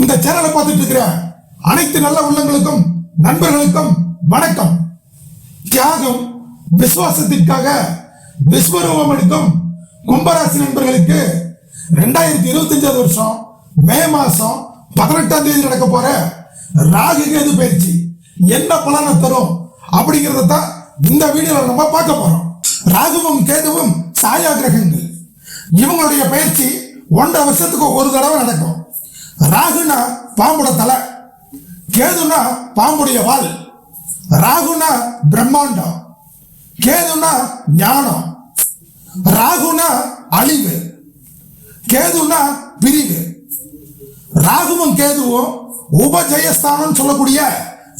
இந்த சேனலை பார்த்துட்டு இருக்கிற அனைத்து நல்ல உள்ளங்களுக்கும் நண்பர்களுக்கும் வணக்கம். தியாகம் விசுவாசத்திற்காக விஸ்வரூபம் எடுக்கும் கும்பராசி நண்பர்களுக்கு ரெண்டாயிரத்தி இருபத்தஞ்சாவது வருஷம் மே மாசம் பதினெட்டாம் தேதி நடக்க போற ராகு கேது பயிற்சி. என்ன பலனை தரும் அப்படிங்கறத தான் இந்த வீடியோல நம்ம பார்க்க போறோம். ராகுவும் கேதுவும் சாயா கிரகங்கள் இவங்களுடைய பயிற்சி ஒன்றரை வருஷத்துக்கு ஒரு தடவை நடக்கும். ராகுனா பாம்போட தலை கேதுனா பாம்புடைய வால் ராகுனா பிரம்மாண்டம் கேதுனா ஞானம் ராகுனா அழிவு கேதுனா பிரிவு. ராகுவும் கேதுவும் உபஜயஸ்தானம் சொல்லக்கூடிய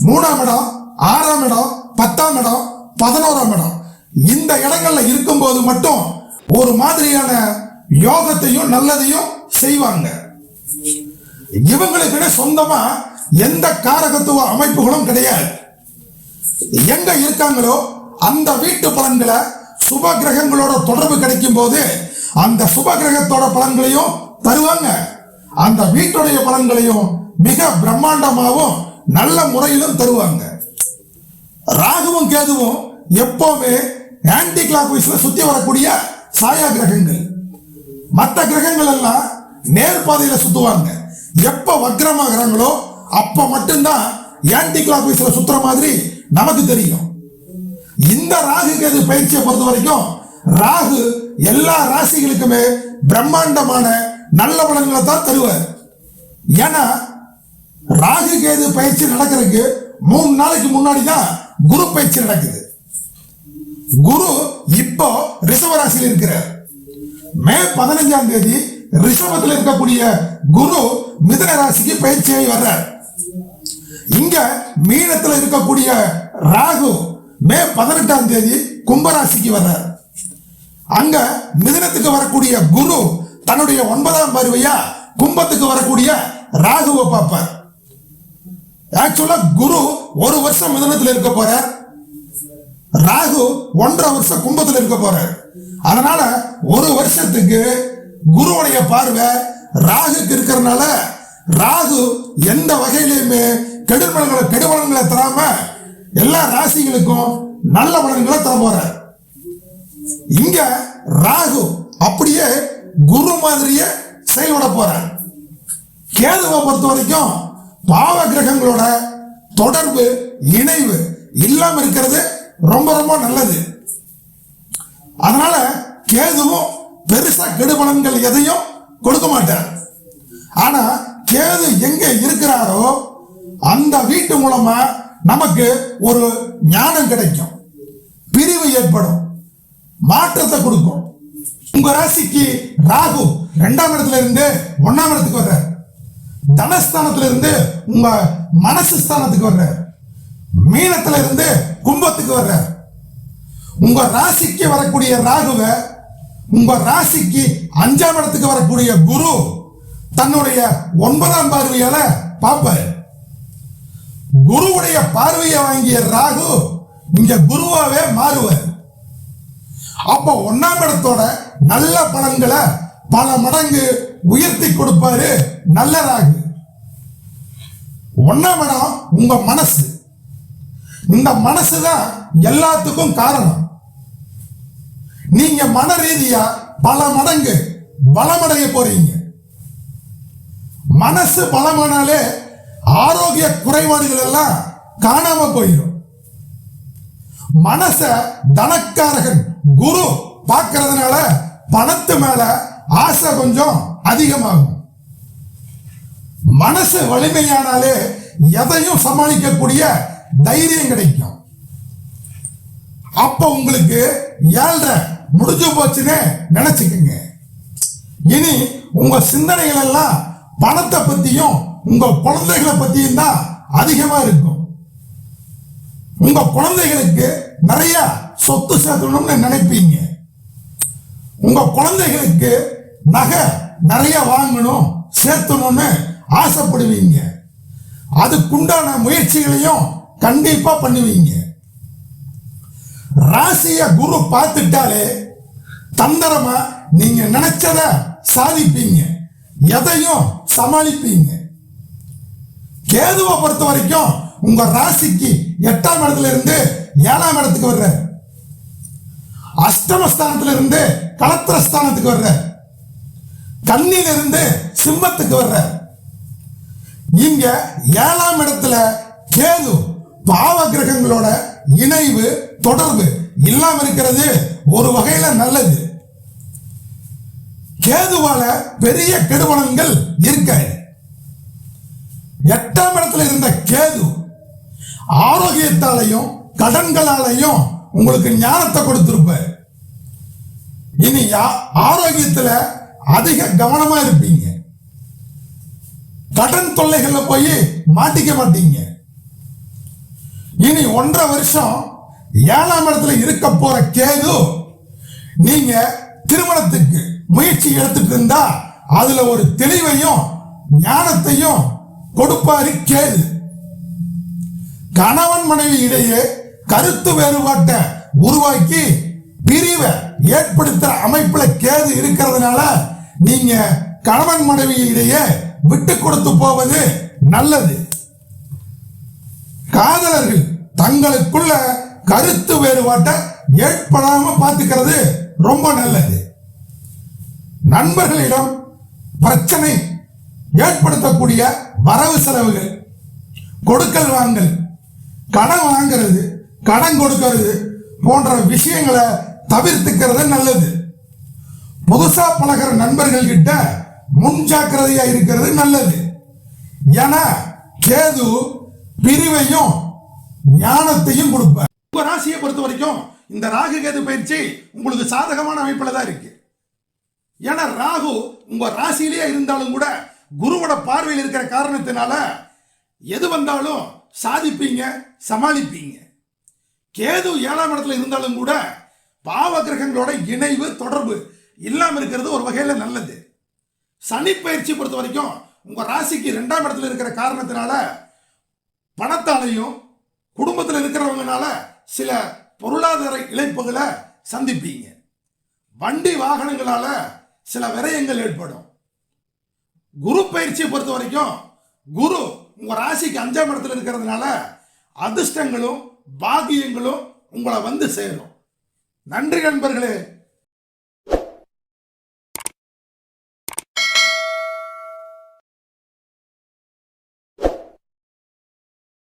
மூணாம் இடம் ஆறாம் இடம் பத்தாம் இடம் பதினோராம் இடம். இந்த இடங்கள்ல இருக்கும்போது மட்டும் ஒரு மாதிரியான யோகத்தையும் நல்லதையும் செய்வாங்க. இவங்களுக்குன்னு சொந்தமா எந்த காரகத்துவ அமைப்புகளும் கிடையாது. எங்க இருக்காங்களோ அந்த வீட்டு பலன்களை சுப கிரகங்களோட தொடர்பு கிடைக்கும் போது அந்த சுப கிரகத்தோட பலன்களையும் தருவாங்க. அந்த வீட்டுடைய பலன்களையும் மிக பிரம்மாண்டமாகவும் நல்ல முறையிலும் தருவாங்க. ராகுவும் கேதுவும் எப்பவுமே ஆன்டி கிளாக் வைஸ்ல சுத்தி வரக்கூடிய சாயா கிரகங்கள். மற்ற கிரகங்கள் எல்லாம் நேர்பாதையில சுத்துவாங்க. எப்போ வக்ரமாகறாங்களோ அப்போ மட்டும்தான் ஆன்டி கிளாக் வைஸ்ல சுற்றுற மாதிரி நமக்கு தெரியும். இந்த ராகு கேது பயிற்சியை பொறுத்த வரைக்கும் ராகு எல்லா ராசிகளுக்குமே பிரம்மாண்டமான நல்ல பலன்களை தான் தருவார். ஏன்னா ராகு கேது பயிற்சி நடக்கிறதுக்கு மூணு நாளைக்கு முன்னாடி தான் குரு பயிற்சி நடக்குது. குரு இப்போ ரிஷப ராசியில் இருக்கிறார். மே பதினஞ்சாம் தேதி ரிஷபத்தில் இருக்கக்கூடிய குரு மிதன ராசிக்கு பயிற்சியாகி வர்றார். இங்க மீனத்துல இருக்கக்கூடிய ராகு மே பதினெட்டாம் தேதி கும்பராசிக்கு வர்றார். அங்க மிதனத்துக்கு வரக்கூடிய குரு தன்னுடைய ஒன்பதாம் பார்வையா கும்பத்துக்கு வரக்கூடிய ராகுவை பார்ப்பார். ஆக்சுவலா குரு ஒரு வருஷம் மிதனத்தில் இருக்க போறார். ராகு ஒன்றரை வருஷம் கும்பத்தில் இருக்க போறார். அதனால ஒரு வருஷத்துக்கு குருவுடைய பார்வை ராகுக்கு இருக்கிறனால ராகு எந்த வகையிலையுமே கெடுபலங்களை கெடுபலங்களை தராம எல்லா ராசிகளுக்கும் நல்ல பலன்களை தர போற. இங்க ராகு அப்படியே குரு மாதிரியே செயல்பட போற. கேதுவை பொறுத்த வரைக்கும் பாவ கிரகங்களோட தொடர்பு இணைவு இல்லாம இருக்கிறது ரொம்ப ரொம்ப நல்லது. அதனால கேதுவும் பெருசா கெடுபலன்கள் எதையும் கொடுக்க மாட்டார். ஆனா கேது எங்க இருக்கிறாரோ அந்த வீட்டு மூலமா நமக்கு ஒரு ஞானம் கிடைக்கும். பிரிவு ஏற்படும். மாற்றத்தை கொடுக்கும். உங்க ராசிக்கு ராகு ரெண்டாம் இடத்துல இருந்து ஒன்னாம் இடத்துக்கு வர்றார். தனஸ்தானத்துல இருந்து உங்க மனசு ஸ்தானத்துக்கு வர்றார். மீனத்துல இருந்து கும்பத்துக்கு வர்றார். உங்க ராசிக்கு வரக்கூடிய ராகுவை உங்க ராசிக்கு அஞ்சாம் இடத்துக்கு வரக்கூடிய குரு தன்னுடைய ஒன்பதாம் பார்வையால பார்ப்பாரு. குருவுடைய பார்வையை வாங்கிய ராகு இங்க குருவாவே மாறுவார். அப்ப ஒன்னாம் இடத்தோட நல்ல பலன்களை பல மடங்கு உயர்த்தி கொடுப்பாரு நல்ல ராகு. ஒன்னாம் இடம் உங்க மனசு. இந்த மனசு தான் எல்லாத்துக்கும் காரணம். நீங்க மன ரீதியா பல மடங்கு பலமடைய போறீங்க. மனசு பலமானாலே ஆரோக்கிய குறைபாடுகள் எல்லாம் காணாம போயிடும் மனச தனக்காரகன் குரு பார்க்கறதுனால பணத்து மேல ஆசை கொஞ்சம் அதிகமாகும். மனசு வலிமையானாலே எதையும் சமாளிக்கக்கூடிய தைரியம் கிடைக்கும். அப்ப உங்களுக்கு ஏழ்ரை முடிஞ்சு போச்சுன்னு நினைச்சுக்கோங்க. இனி உங்க சிந்தனைகள் எல்லாம் பணத்தை பத்தியும் உங்க குழந்தைகளை பத்தியும் தான் அதிகமா இருக்கும். உங்க குழந்தைகளுக்கு நிறைய சொத்து சேர்க்கணும்னு நினைப்பீங்க. உங்க குழந்தைகளுக்கு நகை நிறைய வாங்கணும் சேர்த்தணும்னு ஆசைப்படுவீங்க. அதுக்குண்டான முயற்சிகளையும் கண்டிப்பா பண்ணுவீங்க. ராசிய குரு பார்த்துட்டாலே தந்திரமா நீங்க நினைச்சத சாதிப்பீங்க. எதையும் சமாளிப்பீங்க. கேதுவை பொறுத்த வரைக்கும் உங்க ராசிக்கு எட்டாம் இடத்துல இருந்து ஏழாம் இடத்துக்கு வர்ற அஷ்டமஸ்தானத்துல இருந்து களத்திரஸ்தானத்துக்கு வர்ற கண்ணில இருந்து சிம்மத்துக்கு வர்ற இங்க ஏழாம் இடத்துல கேது பாவ கிரகங்களோட இணைவு தொடர்பு. இல்லாம இருக்கிறது ஒரு வகையில நல்லது. கேதுவால பெரிய கெடுபலன்கள் இருக்க. எட்டாம் இடத்துல இருந்த கேது ஆரோக்கியத்தாலையும் கடன்களாலையும் உங்களுக்கு ஞானத்தை கொடுத்திருப்பார். இனி யா- ஆரோக்கியத்துல அதிக கவனமா இருப்பீங்க. கடன் தொல்லைகள்ல போய் மாட்டிக்க மாட்டீங்க. இனி ஒன்றரை வருஷம் ஏழாம் இடத்துல இருக்க போற கேது நீங்க திருமணத்துக்கு முயற்சி எடுத்துட்டு இருந்தா அதுல ஒரு தெளிவையும் ஞானத்தையும் கொடுப்பாரு கேது. கணவன் மனைவி இடையே கருத்து வேறுபாட்டை உருவாக்கி பிரிவை ஏற்படுத்துற அமைப்புல கேது இருக்கிறதுனால நீங்க கணவன் மனைவி இடையே விட்டு கொடுத்து போவது நல்லது. காதலர்கள் தங்களுக்குள்ள கருத்து வேறுபாட்டை ஏற்படாம பார்த்துக்கிறது ரொம்ப நல்லது. நண்பர்களிடம் பிரச்சனை ஏற்படுத்தக்கூடிய வரவு செலவுகள் கொடுக்கல் வாங்கல் கடன் வாங்குறது கடன் கொடுக்கிறது போன்ற விஷயங்களை தவிர்த்துக்கிறது நல்லது. புதுசா பழகிற நண்பர்கள் கிட்ட முன்ஜாக்கிரதையா இருக்கிறது நல்லது. ஏன்னா கேது பிரிவையும் ஞானத்தையும் கொடுப்பார். ராசியை பொறுத்த வரைக்கும் இந்த ராகு கேது பயிற்சி உங்களுக்கு சாதகமான அமைப்பில் தான் இருக்கு. ஏன்னா ராகு உங்க ராசியிலேயே இருந்தாலும் கூட குருவோட பார்வையில் இருக்கிற காரணத்தினால எது வந்தாலும் சாதிப்பீங்க சமாளிப்பீங்க. கேது ஏழாம் இடத்துல இருந்தாலும் கூட பாவ கிரகங்களோட இணைவு தொடர்பு இல்லாமல் இருக்கிறது ஒரு வகையில் நல்லது. சனி பயிற்சி பொறுத்த வரைக்கும் உங்க ராசிக்கு ரெண்டாம் இடத்துல இருக்கிற காரணத்தினால பணத்தாலையும் குடும்பத்தில் இருக்கிறவங்கனால சில பொருளாதார இழப்புகளை சந்திப்பீங்க. வண்டி வாகனங்களால் சில விரயங்கள் ஏற்படும். குரு பயிற்சியை பொறுத்த வரைக்கும் குரு உங்கள் ராசிக்கு அஞ்சாம் இடத்துல இருக்கிறதுனால அதிர்ஷ்டங்களும் பாகியங்களும் உங்களை வந்து சேரும். நன்றி நண்பர்களே.